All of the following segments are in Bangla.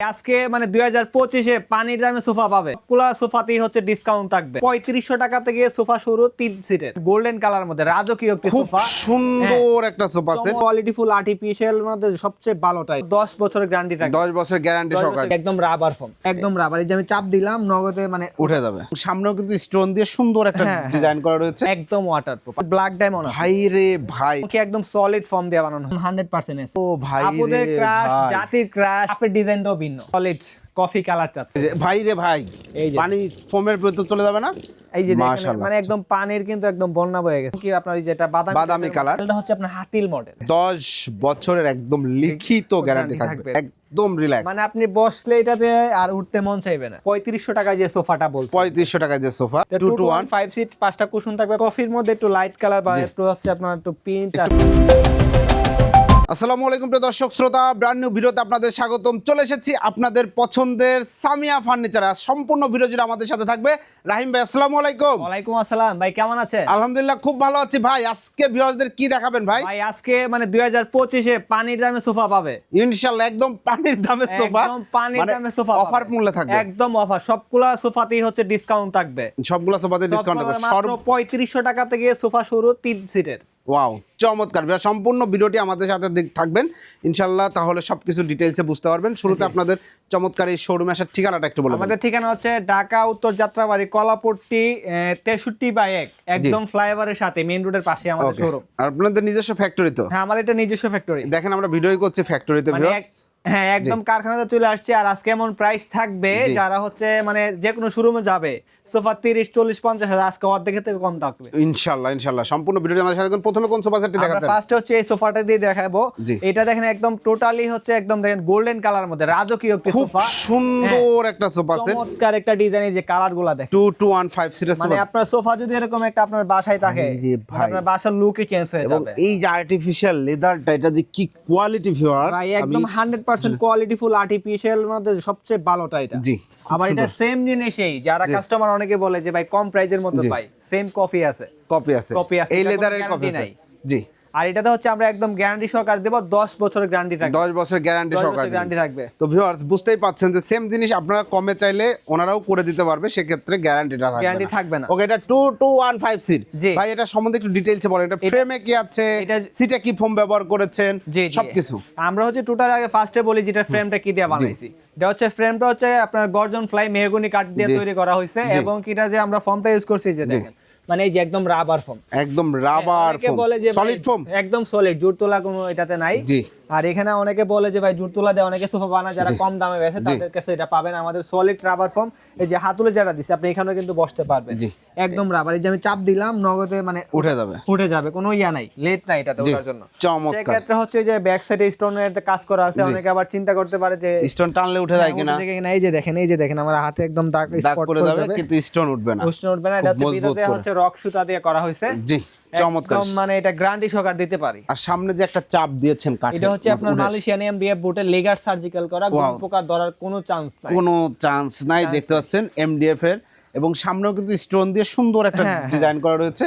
আজকে মানে দুই হাজার পঁচিশে পানির দামে সোফা পাবে। সবগুলা সোফাতেই হচ্ছে ডিসকাউন্ট থাকবে। পঁয়ত্রিশশো টাকা থেকে সোফা শুরু তিন সিটের গোল্ডেন কালার মধ্যে রাজকীয় একটি সোফা। সুন্দর একটা sofa set quality full artificial মধ্যে সবচেয়ে ভালোটাই দশ বছরের গ্যারান্টি থাকবে। দশ বছর গ্যারান্টি সহকারে। একদম রাবার ফোম একদম রাবার এই যে আমি চাপ দিলাম নগদে মানে উঠে যাবে। সামনেও কিন্তু স্টোন দিয়ে সুন্দর একটা হ্যাঁ, হ্যাঁ। ডিজাইন করা রয়েছে। একদম ওয়াটারপ্রুফ ব্ল্যাক ডায়মন্ড ভাই রে ভাই। কি একদম সলিড ফর্ম দিয়ে বানানো। হান্ড্রেড পার্সেন্ট ও ভাই আপুদের ক্রাশ জাতির ক্রাশ আপের ডিজাইনটাও ভিন্ন। সলিড কফি কালার চাচ্ছে। এই যে, ভাই রে ভাই এই যে। পানি ফোমের ভিতর চলে যাবে না? এই যে দেখেন, মানে একদম পানির কিন্তু একদম বন্যা বয়ে গেছে। কি আপনার এই যেটা বাদামি বাদামি colour। এটা হচ্ছে আপনার হাতিল মডেল দশ বছরের একদম লিখিত গ্যারান্টি থাকবে। একদম রিল্যাক্স মানে আপনি বসলে এটাতে আর উঠতে মন চাইবে না। পঁয়ত্রিশশো টাকায় যে সোফাটা বলছে পঁয়ত্রিশশো টাকায় যে sofa two two two two one one five seat পাঁচটা কুশন থাকবে। কফির মধ্যে একটু লাইট কালার বা একটু হচ্ছে আপনার একটু পিঙ্ক আসসালামু আলাইকুম প্রিয় দর্শক শ্রোতা ব্র্যান্ড নিউ ভিডিওতে আপনাদের স্বাগতম। চলে এসেছি আপনাদের পছন্দের সামিয়া ফার্নিচার সম্পূর্ণ ভিডিও জুড়ে আমাদের সাথে থাকবে রাহিম ভাই আসসালামু আলাইকুম। ওয়ালাইকুম আসসালাম ভাই কেমন আছেন? আলহামদুলিল্লাহ খুব ভালো আছি ভাই। আজকে ভিউয়ারদের কি দেখাবেন ভাই? ভাই আজকে মানে দুই হাজার পঁচিশে পানির দামে সোফা পাবে। ইনশাআল্লাহ একদম পানির দামে সোফা। একদম পানির দামে সোফা অফার মূল্যে থাকবে। একদম অফার সবগুলা সোফাতেই হচ্ছে ডিসকাউন্ট থাকবে। সবগুলো সোফাতে ডিসকাউন্ট থাকবে। মাত্র সর্ব পঁয়ত্রিশশো টাকা থেকে সোফা শুরু তিন সিটের ওয়াও চমৎকার। সম্পূর্ণ ভিডিওটি আমাদের সাথে থাকবেন। ইনশাল্লাহ তাহলে সবকিছু ডিটেইলসে বুঝতে পারবেন। শুরুতে আপনাদের চমৎকার এই শোরুমে আসার ঠিকানাটা একটু বলুন আমাদের ঠিকানা হচ্ছে ঢাকা উত্তর যাত্রাবাড়ি কলাপট্টি তেষট্টি বাই এক একদম ফ্লাইওভারের সাথে মেইন রোডের পাশে আমাদের শোরুম আর আপনাদের নিজস্ব ফ্যাক্টরি তো? হ্যাঁ আমাদের এটা নিজস্ব ফ্যাক্টরি দেখেন আমরা ভিডিও করছি ফ্যাক্টরিতে হ্যাঁ একদম কারখানাতে চলে আসছে আর আজকে এমন প্রাইস থাকবে যারা হচ্ছে মানে যে কোনো শোরুমে যাবে। সোফা তিরিশ চল্লিশ পঞ্চাশ হাজার আজকে অর্ধেকের থেকে কম থাকবে। ইনশাল্লাহ ইনশাল্লাহ। সম্পূর্ণ ভিডিওটি আমাদের সাথে প্রথমে কোন সোফা সেটটি দেখাচ্ছেন? ফার্স্টে হচ্ছে এই সোফাটা দিয়ে দেখাবো। এটা দেখেন একদম টোটালি হচ্ছে একদম দেখেন গোল্ডেন কালার মধ্যে রাজকীয় একটি সোফা সুন্দর একটা সোফা সেট চমৎকার একটা ডিজাইনের যে কালারগুলা দেখেন। টু টু ওয়ান ফাইভ সিটের মানে আপনার সোফা যদি এরকম একটা আপনার বাসায় থাকে মানে। আপনার বাসার লুকই চেঞ্জ হয়ে যাবে। এই যে আর্টিফিশিয়াল লেদারটা এটা যে কি কোয়ালিটি ভিউয়ার একদম hundred percent quality full artificial মধ্যে সবচেয়ে ভালোটা এটা। জি আবার এটা। সেম জিনিসেই যারা কাস্টমার অনেকে বলে যে ভাই কম প্রাইজের মধ্যে। পাই। সেম কফি আছে। কপি আছে। কপি আছে, এই লেদারের কপি নাই। জি। আর এটাতে হচ্ছে আমরা একদম গ্যারান্টি সহকারে দেব 10 বছরের গ্যারান্টি থাকবে। দশ বছর গ্যারান্টি 10 সহকারে বছরের গ্যারান্টি থাকবে। তো ভিউয়ার্স বুঝতেই পাচ্ছেন যে সেম জিনিস আপনারা কমে চাইলে ওনারাও করে দিতে পারবে সেক্ষেত্রে গ্যারান্টিটা থাকবে Guarantee থাকবে না। ওকে এটা two two one five seat ভাই এটা সম্বন্ধে একটু ডিটেইলসে বলেন। এটা ফ্রেমে কি আছে? এটা- সিটে কি ফোম ব্যবহার করেছেন? সবকিছু। আমরা হচ্ছে টোটাল আগে ফার্স্টে বলি যেটা ফ্রেমটা কি দিয়ে বানাইছি। এটা হচ্ছে ফ্রেমটা হচ্ছে আপনার গর্জন ফ্লাই মেহগনি কাঠ দিয়ে তৈরি করা হয়েছে এবং কিটা যে আমরা ফর্মটা ইউজ করছি যে দেখেন মানে এই যে একদম রাবার ফোম একদম রাবার ফোম বলে যে সলিড ফোম একদম সলিড জুট তোলা কোনো এটাতে নাই। জি। আর এখানে অনেকে বলে যে ভাই জুট তোলা দেয় অনেকে সোফা বানায় যারা কম দামে বেছে তাদের কাছে এটা পাবেন আমাদের সলিড রাবার ফর্ম এই যে হাতুলে যারা দিছে আপনি এখানেও কিন্তু বসতে পারবেন। একদম রাবার এই যে আমি চাপ দিলাম নগদে মানে উঠে যাবে। উঠে যাবে কোনো ইয়া নাই লেট নাই এটাতে ওঠার জন্য। চমৎকার। সেক্ষেত্রে হচ্ছে যে ব্যাক সাইডে স্টোনের কাজ করা আছে অনেকে আবার চিন্তা করতে পারে যে স্টোন টানলে উঠে যায় কিনা? উঠে যায় কিনা। এই যে দেখেন এই যে দেখেন আমার হাতে একদম দাগ স্পট পড়ে যাবে কিন্তু স্টোন উঠবে না। প্রশ্ন উঠবে না এটা হচ্ছে ভিতরে হচ্ছে রক সুতা দিয়ে করা হয়েছে। জি। চমৎকার। মানে এটা গ্যারান্টি সহকার দিতে পারি। আর সামনে যে একটা চাপ দিয়েছেন কাঠের এটা হচ্ছে আপনার মালয়েশিয়ান এমডিএফ বুটের লেগার সার্জিক্যাল করা। কোন প্রকার ধরার কোনো চান্স নাই। কোনো চান্স নাই দেখতে পাচ্ছেন এমডিএফ এর। এবং সামনেও কিন্তু স্টোন দিয়ে সুন্দর একটা হ্যাঁ, ডিজাইন করা রয়েছে।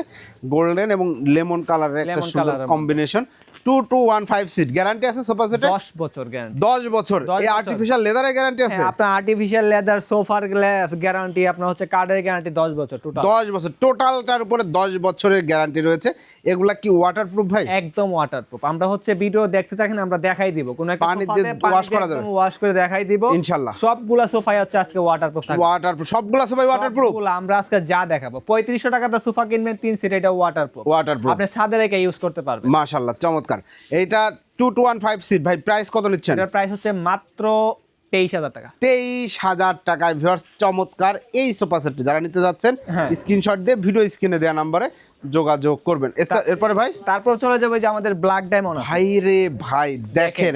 গোল্ডেন এবং লেমন কালারের একটা সুন্দর combination two two one five seat guarantee আছে সোফা সেটে 10 বছর গ্যারান্টি দশ বছর। এই আর্টিফিশিয়াল লেদারের গ্যারান্টি আছে? হ্যাঁ আপনার আর্টিফিশিয়াল লেদার সোফার গ্লাস গ্যারান্টি আপনার হচ্ছে কার্ডের গ্যারান্টি 10 বছর টোটাল দশ বছর। টোটালটার উপরে দশ বছরের গ্যারান্টি রয়েছে। এগুলা কি ওয়াটারপ্রুফ ভাই? একদম ওয়াটারপ্রুফ আমরা হচ্ছে ভিডিও দেখতে থাকেন আমরা দেখাই দিব। কোন একটা পানি দিয়ে wash করা যাবে। ওয়াশ করে দেখাই দিব। ইনশাল্লাহ। সবগুলা সোফাই হচ্ছে আজকে ওয়াটারপ্রুফ থাকবে। ওয়াটারপ্রুফ সবগুলা সবাই ওয়াটারপ্রুফ সবগুলা আমরা আজকে যা দেখাবো। পঁয়ত্রিশশো টাকাতে সোফা কিনবেন তিন সিট এটা ওয়াটারপ্রুফ ওয়াটারপ্রুফ আপনি ছাদে রেখে ইউজ করতে পারবেন। মাশাল্লাহ চমৎকার। এইটা two two one five seat ভাই প্রাইস কত নিচ্ছেন? এটার প্রাইস হচ্ছে মাত্র তেইশ হাজার টাকা। তেইশ হাজার টাকায় ভিউয়ার্স চমৎকার। এই সোফা সেটটি যারা নিতে যাচ্ছেন হ্যাঁ। স্ক্রিনশট দিয়ে ভিডিও স্ক্রিনে দেওয়া নাম্বারে যোগাযোগ করবেন। এরপরে ভাই? তারপর চলে যাবে যে আমাদের ব্ল্যাক ডায়মন্ড ভাই রে ভাই দেখেন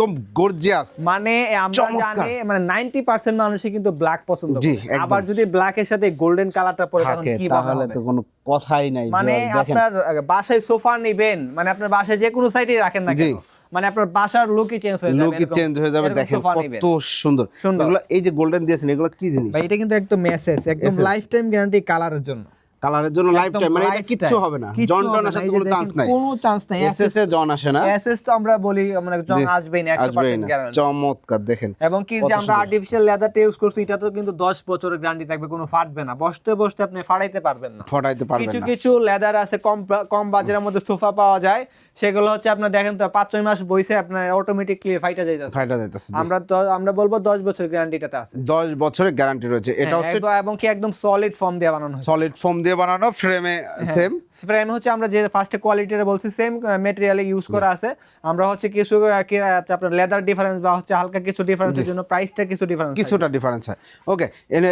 একদম গর্জিয়াস মানে আমরা জানি মানে নাইনটি পার্সেন্ট মানুষই কিন্তু ব্ল্যাক পছন্দ করে। আবার যদি ব্ল্যাকের সাথে গোল্ডেন কালারটা পরে তখন কি তাহলে তো কোনো কথাই নাই মানে আপনার বাসায় সোফা নিবেন মানে আপনার বাসায় যে কোনো সাইডে রাখেন না কেন? মানে আপনার বাসার লুকই চেঞ্জ হয়ে যাবে লুকই চেঞ্জ হয়ে যাবে দেখেন কত সুন্দর। সুন্দর। এগুলো এই যে গোল্ডেন দিয়েছেন এগুলো কি জিনিস? ভাই এটা কিন্তু একদম মেসেজ একদম লাইফ টাইম গ্যারান্টি কালারের জন্য। কালারের জন্য লাইফ টাইম মানে এটা কিচ্ছু হবে না। জন টন আসার কোনো চান্স নাই। কোনো চান্স নাই। এসএস এ জন আসে না। এসএস তো আমরা বলি মানে জন আসবেই না 100% গ্যারান্টি চমৎকার দেখেন। এবং কি যে আমরা আর্টিফিশিয়াল লেদারটা ইউজ করছি এটা তো কিন্তু 10 বছরের গ্যারান্টি থাকবে কোনো ফাটবে না। বসতে বসতে আপনি ফাড়াইতে পারবেন না। ফটাইতে পারবেন কিছু না। কিছু লেদার আছে কম কম বাজারের মধ্যে সোফা পাওয়া যায়। সেগুলো হচ্ছে আপনার দেখেন তো পাঁচ ছয় মাস বইছে আপনার অটোমেটিকলি ফাইটা যাইতেছে। ফাইটা যাইতেছে আমরা তো আমরা বলব 10 বছর গ্যারান্টিটাতে আছে। 10 বছরের গ্যারান্টি রয়েছে। এটা হ্যাঁ, হচ্ছে এবং কি একদম সলিড ফর্ম দিয়ে বানানো হয়েছে। সলিড ফোম দিয়ে বানানো ফ্রেমে। সেম ফ্রেম হচ্ছে আমরা যে ফার্স্টে কোয়ালিটির বলছি সেম মেটেরিয়ালে ইউজ করা আছে। আমরা হচ্ছে কিছু কি আছে আপনার লেদার ডিফারেন্স বা হচ্ছে হালকা কিছু ডিফারেন্সের জন্য প্রাইসটা কিছু ডিফারেন্স কিছুটা ডিফারেন্স হয়। ওকে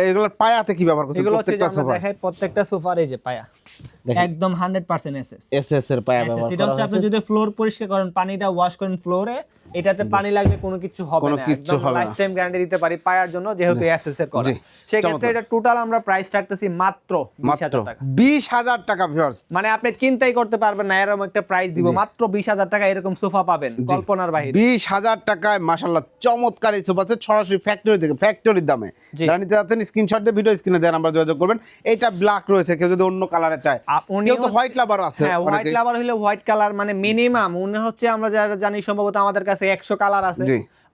এগুলোর পায়াতে কি ব্যবহার করছেন? এগুলো হচ্ছে প্রত্যেকটা আমরা দেখাই প্রত্যেকটা সোফার এই যে পায়া। একদম 100% এসএস এসএস এর পায়া ব্যবহার করা হচ্ছে যদি ফ্লোর পরিষ্কার করেন পানিটা ওয়াশ করেন ফ্লোরে এটাতে পানি লাগলে কোনো কিছু হবে না একদম হবে লাইফ টাইম গ্যারান্টি দিতে পারি পায়ার জন্য যেহেতু এসএস এর করা। সেক্ষেত্রে চমৎকার। এটা টোটাল আমরা প্রাইস রাখতেছি মাত্র মাত্র 20000 টাকা। বিশ হাজার টাকা ভিউয়ার্স মানে আপনি চিন্তাই করতে পারবেন না এরকম একটা প্রাইস দিব। মাত্র বিশ হাজার টাকা এরকম সোফা পাবেন কল্পনার বিশ হাজার টাকায় মাসাল্লাহ চমৎকার এই সোফা সেট সরাসরি ফ্যাক্টরি থেকে ফ্যাক্টরির দামে। যারা নিতে যাচ্ছেন স্ক্রিনশট দিয়ে ভিডিও স্ক্রিনে দেন আমরা যোগাযোগ করবেন। এটা ব্ল্যাক রয়েছে কেউ যদি অন্য কালারে চায়। কেউ তো হোয়াইট লাভার আছে হ্যাঁ হোয়াইট লাভার হলে হোয়াইট কালার মানে মিনিমাম উনি হচ্ছে আমরা যারা জানি সম্ভবত আমাদের কাছে একশো কালার আছে।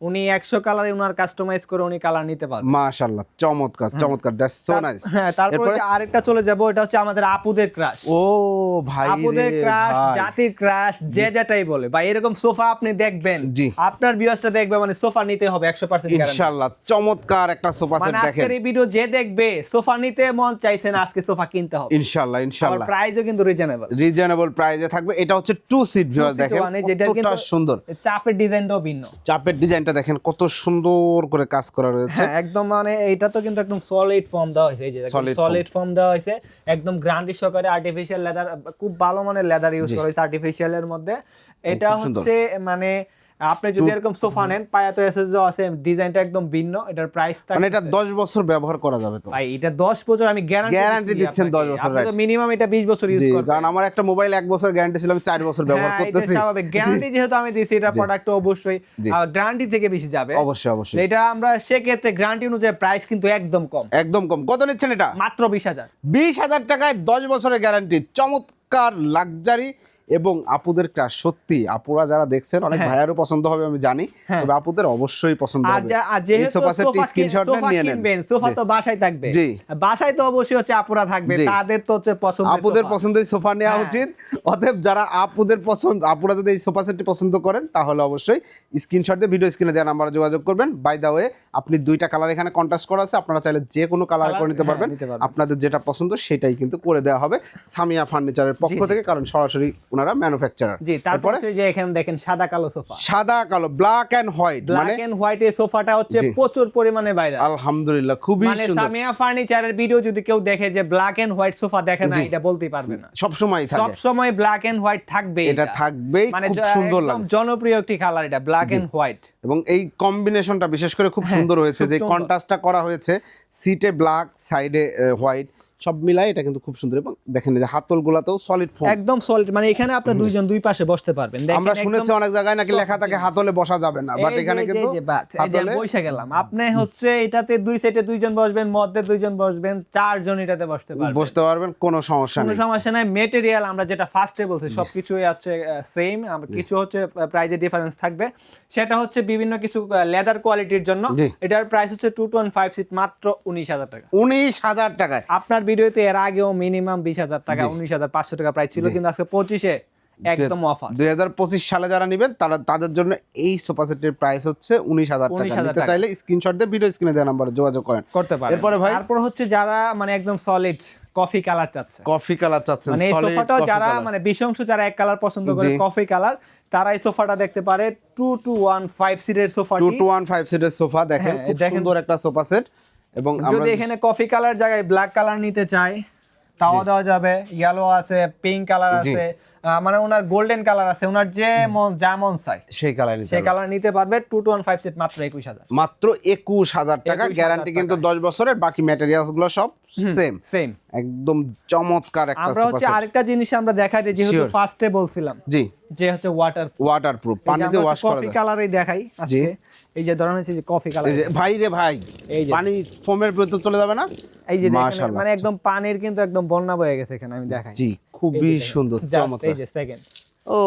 উনি একশো কালারে উনার কাস্টমাইজ করে উনি কালার নিতে পারবেন মাশাআল্লাহ চমৎকার চমৎকার দ্যাটস সো নাইস হ্যাঁ তারপরে? যে আরেকটা চলে যাব এটা হচ্ছে আমাদের আপুদের ক্রাশ ও ভাই আপুদের ক্রাশ জাতির ক্রাশ যে যেটাই বলে। বা এরকম সোফা আপনি দেখবেন জি। আপনার ভিউয়ার্সটা দেখবে মানে সোফা নিতে হবে একশো পার্সেন্ট ইনশাআল্লাহ চমৎকার একটা সোফা সেট মানে দেখেন। আজকের এই ভিডিও যে দেখবে সোফা নিতে মন চাইছে না আজকে সোফা কিনতে হবে। ইনশাআল্লাহ ইনশাআল্লাহ প্রাইসও কিন্তু রিজনেবল রিজনেবল প্রাইসে থাকবে। এটা হচ্ছে টু সিট ভিউয়ার দেখেন যেটা কিন্তু সুন্দর। চাপের ডিজাইনটাও ভিন্ন। চাপের ডিজাইনটা দেখেন কত সুন্দর করে কাজ করা রয়েছে। হ্যাঁ একদম মানে এটা তো কিন্তু একদম সলিড ফর্ম দেওয়া হয়েছে। এই যে সলিড ফর্ম দেওয়া হয়েছে। একদম গ্রান্ডি সহকারে আর্টিফিশিয়াল লেদার খুব ভালো মানের লেদার ইউজ করা হয়েছে আর্টিফিশিয়ালের মধ্যে। এটা হচ্ছে মানে আপনি যদি এরকম সোফা নেন পায়াতো এসএস দেওয়া আছে ডিজাইনটা একদম ভিন্ন এটার প্রাইস মানে এটা 10 বছর ব্যবহার করা যাবে তো। ভাই এটা 10 বছর আমি গ্যারান্টি Guarantee দিচ্ছেন 10 বছর, আপনি তো মিনিমাম এটা 20 বছর ইউজ করবেন। কারণ আমার একটা মোবাইল এক বছর গ্যারান্টি ছিল আমি 4 বছর ব্যবহার হ্যাঁ, এটা স্বাভাবিক। গ্যারান্টি যেহেতু আমি দিছি এটা প্রোডাক্ট অবশ্যই গ্যারান্টি থেকে বেশি যাবে। অবশ্যই অবশ্যই। এটা আমরা সেক্ষেত্রে গ্যারান্টি অনুযায়ী প্রাইস কিন্তু একদম কম। একদম কম। কত নিচ্ছেন এটা? মাত্র বিশ হাজার। বিশ হাজার টাকায় দশ বছরের গ্যারান্টি চমৎকার লাক্সারি এবং আপুদের ক্লাস সত্যি আপুরা যারা দেখছেন অনেক হ্যাঁ। ভাইয়ারও পছন্দ হবে আমি জানি হ্যাঁ। তবে আপুদের অবশ্যই পছন্দ হবে। এই সোফা সেটটি স্ক্রিনশট নিয়ে নেন। সোফা তো বাসায় থাকবে। জি। বাসায় তো অবশ্যই হচ্ছে আপুরা থাকবে তাদের তো হচ্ছে পছন্দ আপুদের পছন্দই সোফা নেওয়া হ্যাঁ। উচিত। অতএব যারা আপুদের পছন্দ আপুরা যদি এই সোফা সেটটি পছন্দ করেন তাহলে অবশ্যই স্ক্রিনশট দিয়ে ভিডিও স্ক্রিনে দেওয়া নাম্বারে যোগাযোগ করবেন। বাই দা ওয়ে আপনি দুইটা কালার এখানে কন্ট্রাস্ট করা আছে আপনারা চাইলে যে কোনো কালার করে নিতে পারবেন। আপনাদের যেটা পছন্দ সেটাই কিন্তু করে দেওয়া হবে। সামিয়া ফার্নিচারের পক্ষ। থেকে কারণ সরাসরি ওনারা ম্যানুফ্যাকচারার জি তারপর হচ্ছে যে এখানে দেখেন সাদা কালো সোফা। সাদা কালো ব্ল্যাক এন্ড হোয়াইট ব্ল্যাক মানে এন্ড হোয়াইট এই সোফাটা হচ্ছে প্রচুর পরিমাণে বাইরে আলহামদুলিল্লাহ খুবই সুন্দর। মানে সামিয়া ফার্নিচারের ভিডিও যদি কেউ দেখে যে ব্ল্যাক এন্ড হোয়াইট সোফা দেখে না এটা বলতেই পারবে না। সব সময় থাকে। সব সময় ব্ল্যাক এন্ড হোয়াইট থাকবে এটা থাকবেই মানে খুব সুন্দর লাগে। জনপ্রিয় একটি কালার এটা ব্ল্যাক এন্ড হোয়াইট এবং এই কম্বিনেশনটা বিশেষ করে খুব হ্যাঁ, সুন্দর হয়েছে যে। কন্ট্রাস্টটা করা হয়েছে সিটে ব্ল্যাক সাইডে হোয়াইট সব মিলাই এটা কিন্তু খুব সুন্দর। এবং দেখেন যে হাতলগুলাতেও সলিড ফোম একদম সলিড মানে এখানে আপনার দুইজন দুই পাশে বসতে পারবেন। দেখেন আমরা শুনেছি অনেক জায়গায় নাকি লেখা থাকে হাতলে বসা যাবে না বাট এখানে কিন্তু হাতলে বইসা গেলাম। আপনি হচ্ছে এটাতে দুই সাইডে দুইজন বসবেন মধ্যে দুইজন বসবেন চারজন এটাতে বসতে পারবেন। বসতে পারবেন কোনো সমস্যা নেই। কোনো সমস্যা নাই। মেটেরিয়াল আমরা যেটা ফার্স্টে বলছি সবকিছুই হচ্ছে সেম আমরা কিছু হচ্ছে প্রাইজে ডিফারেন্স থাকবে। সেটা হচ্ছে বিভিন্ন কিছু লেদার কোয়ালিটির জন্য। এটার প্রাইস হচ্ছে টু টু ফাইভ সিট মাত্র উনিশ হাজার টাকা। উনিশ হাজার টাকায়। আপনার ভিডিওতে এর আগেও মিনিমাম বিশ হাজার টাকা উনিশ হাজার পাঁচশো টাকা প্রাইস ছিল কিন্তু আজকে পঁচিশে একদম অফার দুই হাজার পঁচিশ সালে যারা নেবেন তারা তাদের জন্য এই সোফা সেটের প্রাইস হচ্ছে উনিশ হাজার টাকা। 19,000 নিতে চাইলে স্ক্রিনশট দিয়ে ভিডিও স্ক্রিনে দেওয়া নাম্বারে যোগাযোগ করেন। করতে পারেন। এরপরে ভাই? তারপর হচ্ছে যারা মানে একদম সলিড কফি কালার চাচ্ছে। কফি কালার চাচ্ছেন মানে এই coffee যারা। মানে বিশংশ যারা এক কালার পছন্দ করে কফি কালার তারা এই সোফাটা দেখতে পারে। টু টু ওয়ান ফাইভ সিটের sofa two two one five সিটের সোফা দেখেন হ্যাঁ, খুব। সুন্দর একটা সোফা সেট এবং যদি এখানে কফি কালার জায়গায় ব্ল্যাক কালার নিতে চাই তাও দেওয়া যাবে ইয়েলো আছে পিঙ্ক কালার আছে মানে ওনার গোল্ডেন কালার আছে ওনার যে যা মন চাই সেই কালার সেই কালার নিতে পারবে two two one five set মাত্র একুশ হাজার। মাত্র একুশ হাজার টাকা গ্যারান্টি কিন্তু দশ বছরের বাকি ম্যাটেরিয়ালসগুলো সব সেম সেম একদম চমৎকার একটা আমরা হচ্ছে আরেকটা জিনিস আমরা দেখাই দিই যেহেতু ফার্স্টে বলছিলাম জি। যে হচ্ছে ওয়াটার ওয়াটার প্রুফ পানিতে ওয়াশ করা কফি কালারই দেখাই আজকে। এই যে ধরনের হচ্ছে যে কফি কালার এই যে ভাই রে ভাই এই যে। পানি ফোমের ভিতর চলে যাবে না? এই যে মানে একদম পানির কিন্তু একদম বন্যা বয়ে গেছে এখানে আমি দেখাই। জি। খুবই সুন্দর চমৎকার। এই যে সেকেন্ড ও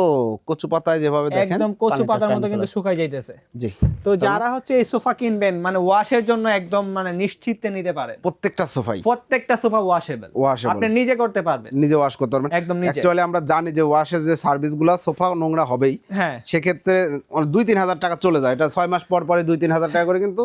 কচু পাতায় যেভাবে দেখেন একদম কচু পাতার মতো কিন্তু। শুকাই যাইতেছে। জি। তো যারা হচ্ছে এই সোফা কিনবেন মানে ওয়াশের জন্য একদম মানে নিশ্চিতে নিতে পারেন। প্রত্যেকটা সোফাই। প্রত্যেকটা সোফা ওয়াশেবল Washable। আপনি নিজে করতে পারবেন। নিজে ওয়াশ করতে পারবেন। একদম নিজে। অ্যাকচুয়ালি আমরা জানি যে ওয়াশের যে সার্ভিসগুলো সোফা নোংরা হবেই। হ্যাঁ। সেক্ষেত্রে দুই তিন হাজার টাকা চলে যায়। এটা ছয় মাস পর পরে দুই তিন হাজার টাকা করে কিন্তু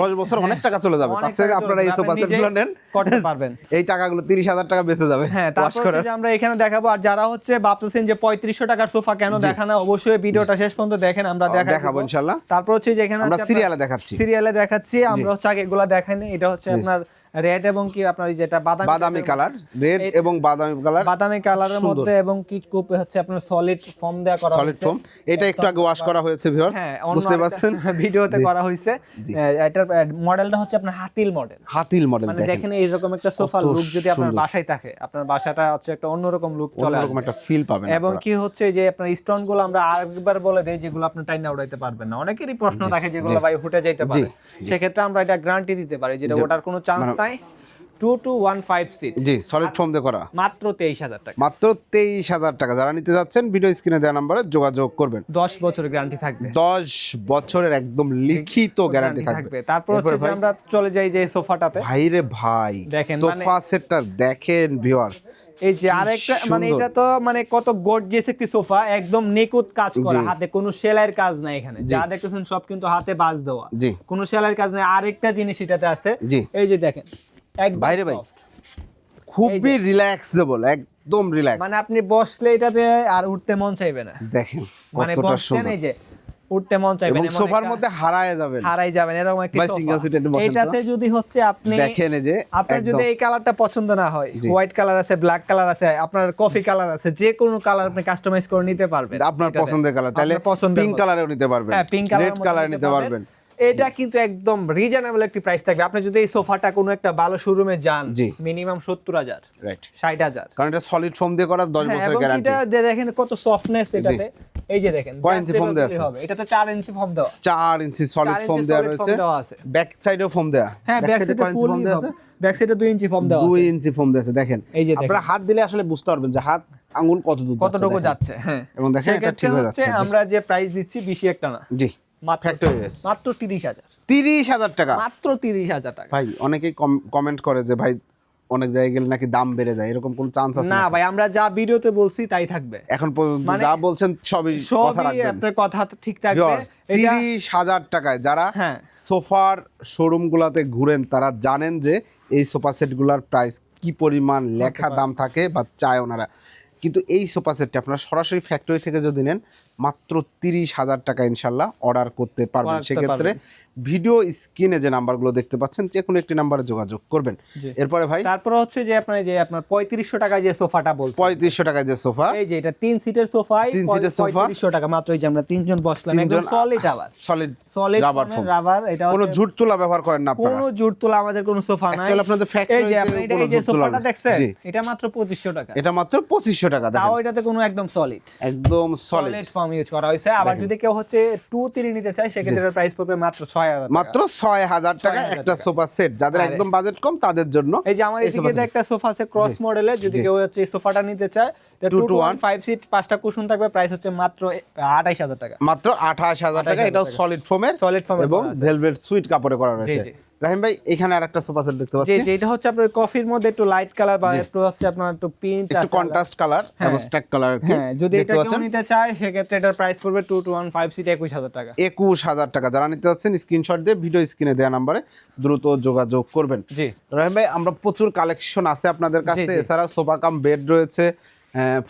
দশ বছর অনেক টাকা চলে যাবে। আপনারা এই সোফা সেটগুলো নেন করতে পারবেন। এই টাকাগুলো তিরিশ হাজার টাকা বেঁচে যাবে হ্যাঁ তারপর যে আমরা এখানে দেখাবো আর যারা হচ্ছে ভাবতেছেন যে পঁয়ত্রিশশো টাকার সোফা কেন দেখানো অবশ্যই ভিডিওটা শেষ পর্যন্ত দেখেন আমরা দেখাবো ইনশাল্লাহ তারপর হচ্ছে যে এখানে আমরা সিরিয়ালে দেখাচ্ছি। সিরিয়ালে দেখাচ্ছি আমরা হচ্ছে আগে এগুলা দেখাইনি এটা হচ্ছে আপনার রেড এবং কি আপনার যেটা বাদামি বাদামি কালার রেড এবং বাদামি কালার বাদামি কালারের মধ্যে এবং কি খুব হচ্ছে আপনার সলিড ফর্ম দেওয়া করা সলিড। ফোম এটা একটু আগে ওয়াশ করা হয়েছে ভিউয়ার্স হ্যাঁ বুঝতে পারছেন? ভিডিওতে করা হয়েছে। এটার মডেলটা হচ্ছে আপনার হাতিল মডেল হাতিল মডেল মানে দেখেন। দেখেন এইরকম একটা সোফা লুক যদি আপনার বাসায় থাকে আপনার বাসাটা হচ্ছে একটা অন্যরকম লুক চলে অন্যরকম একটা ফিল পাবেন এবং কি হচ্ছে যে আপনার স্টোনগুলো আমরা আরেকবার বলে দেই যেগুলো আপনি টাইনা উড়াইতে পারবেন না। অনেকেরই প্রশ্ন থাকে যেগুলো ভাই ফুটে যাইতে পারে। সেক্ষেত্রে আমরা এটা গ্যারান্টি দিতে পারি যেটা ওটার কোনো চান্স নাই two two one five seat জি সলিড ফর্ম দিয়ে করা। মাত্র তেইশ হাজার টাকা। মাত্র তেইশ হাজার টাকা। যারা নিতে যাচ্ছেন ভিডিও স্ক্রিনে দেওয়া নাম্বারে যোগাযোগ করবেন। দশ বছরের গ্যারান্টি থাকবে। দশ বছরের একদম লিখিত গ্যারান্টি থাকবে। তারপর হচ্ছে ভাই- আমরা চলে যাই যে সোফাটাতে। ভাই রে ভাই দেখেন, মানে- সোফা সেটটা দেখেন ভিউয়ার এই যে আরেকটা মানে এটা তো মানে কত গর্জিয়াস একটি সোফা একদম নিখুঁত কাজ করা। হাতে কোনো সেলাইয়ের কাজ নাই এখানে। যা দেখতেছেন সব কিন্তু হাতে বাজ দেওয়া। কোনো সেলাইয়ের কাজ নাই। আরেকটা জিনিস এটাতে আছে। এই যে দেখেন একদম বাইরে ভাই। খুবই রিল্যাক্সেবল একদম রিল্যাক্স মানে আপনি বসলে এটাতে আর উঠতে মন চাইবে না। দেখেন মানে বসছেন এই যে উঠতে মন চাইবে এবং সোফার মধ্যে হারায় যাবেন। হারাই যাবেন এরকম একটি একটু বসেন এটাতে যদি হচ্ছে আপনি দেখেন যে আপনার যদি এই কালারটা পছন্দ না হয় হোয়াইট কালার আছে ব্ল্যাক কালার আছে আপনার কফি কালার আছে যে কোনো কালার আপনি কাস্টমাইজ করে নিতে পারবেন আপনার পছন্দের কালার আপনার পছন্দের পিঙ্ক। কালারেও নিতে পারবেন। হ্যাঁ পিঙ্ক কালার রেড কালার নিতে পারবেন। এটা কিন্তু একদম রিজনেবল একটি প্রাইস থাকবে। আপনি যদি এই সোফাটা কোনো একটা ভালো শোরুমে যান মিনিমাম সত্তর হাজার রাইট ষাট হাজার। কারণ এটা সলিড ফোম দিয়ে করা দশ হ্যাঁ, বছরের গ্যারান্টি দেখেন কত সফটনেস এটাতে। এই যে দেখেন কয় just ইঞ্চি foam এভাবে আছে? এটাতে চার ইঞ্চি ফর্ম দেওয়া। চার ইঞ্চি সলিড ফোম দেওয়া রয়েছে। দেওয়া ব্যাক সাইডেও ফোম দেওয়া হ্যাঁ ব্যাক সাইডে ফুল foam দেওয়া আছে? ব্যাক সাইডে দুই ইঞ্চি ফর্ম দেওয়া আছে। ইঞ্চি ফোম দেওয়া আছে। দেখেন আপনারা হাত দিলে আসলে বুঝতে পারবেন যে হাত আঙ্গুল কত দূর কতটুকু যাচ্ছে হ্যাঁ। এবং দেখেন এটা ঠিক হয়ে যাচ্ছে। আমরা যে প্রাইস দিচ্ছি বেশি একটা না। জি। মাত্র তিরিশ হাজার। তিরিশ হাজার টাকা। মাত্র তিরিশ হাজার টাকা। ভাই অনেকেই কমেন্ট করে যে ভাই অনেক জায়গায় গেলে নাকি দাম বেড়ে যায় এরকম কোন চান্স আছে না ভাই আমরা যা ভিডিওতে বলছি তাই থাকবে। এখন পর্যন্ত মানে যা বলছেন সবই কথা রাখবেন। আপনার কথা ঠিক থাকবে। Viewers, এটা তিরিশ হাজার টাকায় যারা হ্যাঁ। সোফার শোরুম গুলাতে ঘুরেন তারা জানেন যে এই সোফা সেটগুলার প্রাইস কি পরিমাণ লেখা দাম থাকে বা চায় ওনারা। কিন্তু এই সোফা সেটটা আপনারা সরাসরি ফ্যাক্টরি থেকে যদি নেন মাত্র তিরিশ হাজার টাকা ইনশাল্লাহ অর্ডার করতে পারবেন। সেক্ষেত্রে ভিডিও স্ক্রিনে যে নাম্বারগুলো দেখতে পাচ্ছেন যে কোনো একটি নাম্বারে যোগাযোগ করবেন। এরপরে ভাই? তারপর হচ্ছে যে আপনার যে আপনার পঁয়ত্রিশশো টাকা যে সোফাটা বলছি পঁয়ত্রিশশো টাকায় যে সোফা। এই যে এটা তিন সিটের সোফাই তিন সিটের সোফা। পঁয়ত্রিশশো টাকা। মাত্র এই যে আমরা তিনজন বসলাম একদম তিনজন সলিড আবার সলিড সলিড রাবার রাবার এটা কোনো ঝুট তুলা ব্যবহার করেন না আপনারা। কোনো জুট তোলা আমাদের কোনো সোফা নাই। আপনাদের factory এই যে আপনি এটা এই যে সোফাটা দেখছেন এটা মাত্র পঁচিশশো টাকা। এটা মাত্র পঁচিশশো টাকা তাও এটাতে কোনো একদম সলিড একদম সলিড সলিড ফর্ম ইউজ করা হয়েছে। আবার যদি কেউ হচ্ছে টু থ্রি নিতে চায় সেক্ষেত্রে প্রাইস পড়বে মাত্র ছয় হাজার মাত্র ছয় হাজার টাকা একটা সোফা সেট। যাদের একদম বাজেট কম তাদের জন্য এই যে আমার এদিকে। একটা সোফা আছে ক্রস মডেলের যদি কেউ হচ্ছে সোফাটা নিতে চায় two two one five seat পাঁচটা কুশন থাকবে প্রাইস হচ্ছে মাত্র আঠাইশ হাজার টাকা। মাত্র আঠাশ হাজার টাকা। 28,000 এটাও সলিড ফোমের foam এর এবং ভেলভেট সুইট কাপড়ে করা রয়েছে। রাহিম ভাই এখানে আরেকটা সোফা সেট দেখতে পাচ্ছি। যেটা হচ্ছে আপনার কফির মধ্যে একটু লাইট কালার বা একটু হচ্ছে আপনার একটু পিঙ্ক একটু কন্ট্রাস্ট কালার। অ্যাবস্ট্রাক্ট কালার হ্যাঁ। যদি এটা কেউ নিতে চায় সেক্ষেত্রে এটার প্রাইস পড়বে two two one five seat একুশ হাজার টাকা। একুশ হাজার টাকা। যারা নিতে যাচ্ছেন স্ক্রিনশট দিয়ে ভিডিও স্ক্রিনে দেওয়া নাম্বারে দ্রুত যোগাযোগ করবেন। জি। রাহিম ভাই আমরা প্রচুর কালেকশন আছে আপনাদের কাছে। এছাড়া সোফা কাম বেড রয়েছে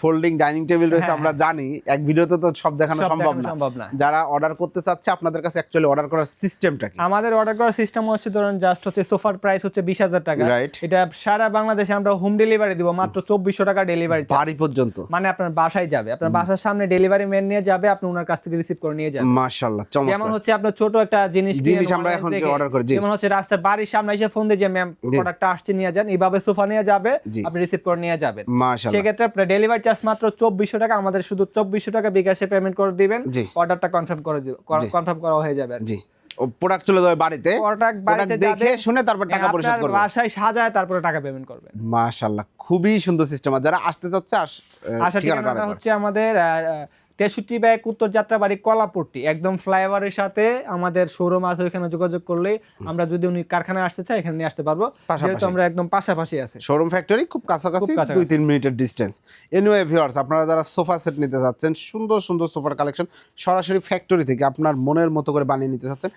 ফোল্ডিং ডাইনিং টেবিল রয়েছে হ্যাঁ, আমরা জানি। এক ভিডিওতে তো সব দেখানো সম্ভব না। যারা অর্ডার করতে চাচ্ছে আপনাদের কাছে অ্যাকচুয়ালি অর্ডার করার সিস্টেমটা কি? আমাদের অর্ডার করার সিস্টেম হচ্ছে ধরুন জাস্ট হচ্ছে সোফার প্রাইস হচ্ছে বিশ হাজার টাকা। Right. এটা সারা বাংলাদেশে আমরা হোম ডেলিভারি দিব মাত্র চব্বিশশো টাকা ডেলিভারি বাড়ি পর্যন্ত। মানে আপনার বাসায় যাবে। আপনার বাসার সামনে ডেলিভারি ম্যান নিয়ে যাবে আপনি ওনার কাছ থেকে রিসিভ করে নিয়ে যাবেন। মাশাআল্লাহ যেমন হচ্ছে আপনার ছোট একটা জিনিস জিনিস আমরা এখন যে order করি, যেমন হচ্ছে রাস্তার বাড়ির সামনে এসে ফোন দিয়ে যে ম্যাম। প্রোডাক্টটা আসছে নিয়ে যান। এইভাবে সোফা নিয়ে যাবে আপনি রিসিভ করে নিয়ে যাবেন। মাশাআল্লাহ। সেক্ষেত্রে ডেলিভারি চার্জ মাত্র চব্বিশশো টাকা। আমাদের শুধু চব্বিশশো টাকা বিকাশে পেমেন্ট করে দিবেন। অর্ডারটা কনফার্ম করে কনফার্ম করা হয়ে যাবে। জি। প্রোডাক্ট চলে যাবে বাড়িতে। প্রোডাক্ট বাড়িতে দেখে শুনে তারপর টাকা পরিশোধ করবে বাসায় সাজায় তারপরে টাকা পেমেন্ট করবেন। মাশাআল্লাহ খুবই সুন্দর সিস্টেম আর যারা আসতে চাচ্ছে আস- আহ, আশা ঠিকানাটা ঠিকানাটা হচ্ছে আমাদের তেষট্টি ব্যাগ উত্তর যাত্রাবাড়ি কলাপুরটি একদম ফ্লাইওভারের সাথে আমাদের শোরুম আছে ওইখানে যোগাযোগ করলেই আমরা যদি উনি কারখানায় আসতে চাই এখানে নিয়ে আসতে পারব। যেহেতু আমরা একদম পাশাপাশি আছে। শোরুম ফ্যাক্টরি খুব কাছাকাছি খুব কাছাকাছি। দুই তিন মিনিটের ডিস্টেন্স এনিওয়ে ভিউয়ার্স আপনারা যারা সোফা সেট নিতে চাচ্ছেন সুন্দর সুন্দর সোফার কালেকশন সরাসরি ফ্যাক্টরি থেকে আপনার মনের মতো করে বানিয়ে নিতে চাচ্ছেন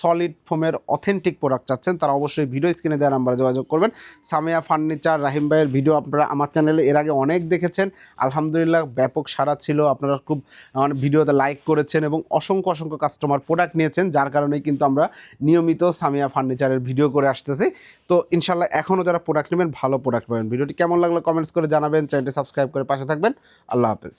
সলিড ফোমের অথেন্টিক প্রোডাক্ট চাচ্ছেন তারা অবশ্যই ভিডিও স্ক্রিনে দেওয়া নাম্বারে যোগাযোগ করবেন। সামিয়া ফার্নিচার রাহিম ভাইয়ের ভিডিও আপনারা আমার চ্যানেলে এর আগে অনেক দেখেছেন। আলহামদুলিল্লাহ ব্যাপক সাড়া ছিল আপনারা খুব আমার ভিডিওতে লাইক করেছেন এবং অসংখ্য অসংখ্য কাস্টমার প্রোডাক্ট নিয়েছেন, যার কারণেই কিন্তু আমরা নিয়মিত সামিয়া ফার্নিচারের ভিডিও করে আসতেছি। তো ইনশাল্লাহ এখনও যারা প্রোডাক্ট নেবেন, ভালো প্রোডাক্ট পাবেন। ভিডিওটি কেমন লাগল কমেন্টস করে জানাবেন। চ্যানেলটি সাবস্ক্রাইব করে পাশে থাকবেন। আল্লাহ হাফেজ।